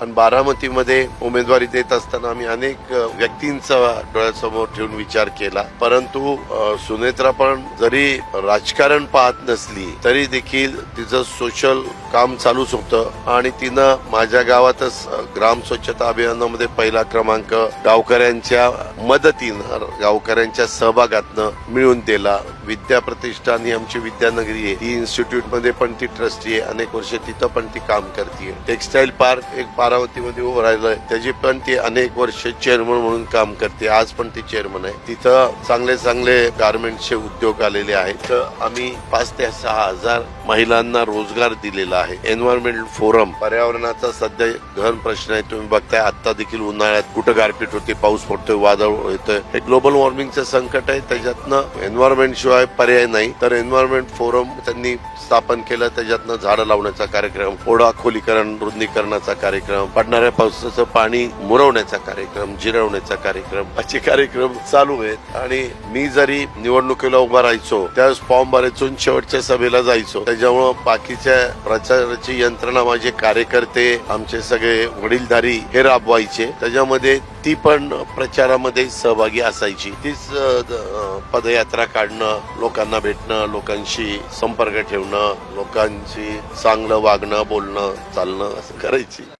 आणि बारामतीमध्ये उमेदवारी देत असताना आम्ही अनेक व्यक्तींचा डोळ्यासमोर ठेवून विचार केला. परंतु सुनेत्रा पण जरी राजकारण पाहत नसली तरी देखील तिचं सोशल काम चालूच होतं. आणि तिनं माझ्या गावातच ग्राम स्वच्छता अभियानामध्ये पहिला क्रमांक गावकऱ्यांच्या मदतीनं गावकऱ्यांच्या सहभागातनं मिळून दिला. विद्या प्रतिष्ठान ही आमची विद्यानगरी आहे. ती इन्स्टिट्यूटमध्ये पण ती ट्रस्टी आहे. अनेक वर्ष तिथं पण ती काम करते टेक्सटाईल पार्क एक बारावतीमध्ये उभं राहिलंय. त्याची पण ती अनेक वर्ष चेअरमन म्हणून काम करते आज पण ती चेअरमन आहे. तिथं चांगले चांगले गारमेंटचे उद्योग आलेले आहेत. तर आम्ही पाच ते सहा हजार महिलांना रोजगार दिलेला आहे. एन्व्हायरमेंट फोरम पर्यावरणाचा सध्या गहन प्रश्न आहे. तुम्ही बघताय आता देखील उन्हाळ्यात कुठं गारपीट होते पाऊस पडतोय वादळ येतोय हे ग्लोबल वॉर्मिंगचं संकट आहे. त्याच्यातनं एन्व्हायरमेंट शिवाय पर्याय नाही. तर एन्व्हायरमेंट फोरम त्यांनी स्थापन केलं. त्याच्यातनं झाडं लावण्याचा कार्यक्रम ओढा खोलीकरण रुंदीकरणाचा कार्यक्रम पडणाऱ्या पावसाचं पाणी मुरवण्याचा कार्यक्रम जिरवण्याचा कार्यक्रम असे कार्यक्रम चालू आहेत. आणि मी जरी निवडणुकीला उभा राहायचो त्यावेळेस फॉर्म भरायचो शेवटच्या सभेला जायचो. त्याच्यामुळं बाकीच्या प्रचाराची यंत्रणा माझे कार्यकर्ते आमचे सगळे वडीलधारी हे राबवायचे. त्याच्यामध्ये ती पण प्रचारामध्ये सहभागी असायची. तीच पदयात्रा काढणं लोकांना भेटणं लोकांशी संपर्क ठेवणं लोकांशी चांगलं वागणं बोलणं चालणं असं करायची.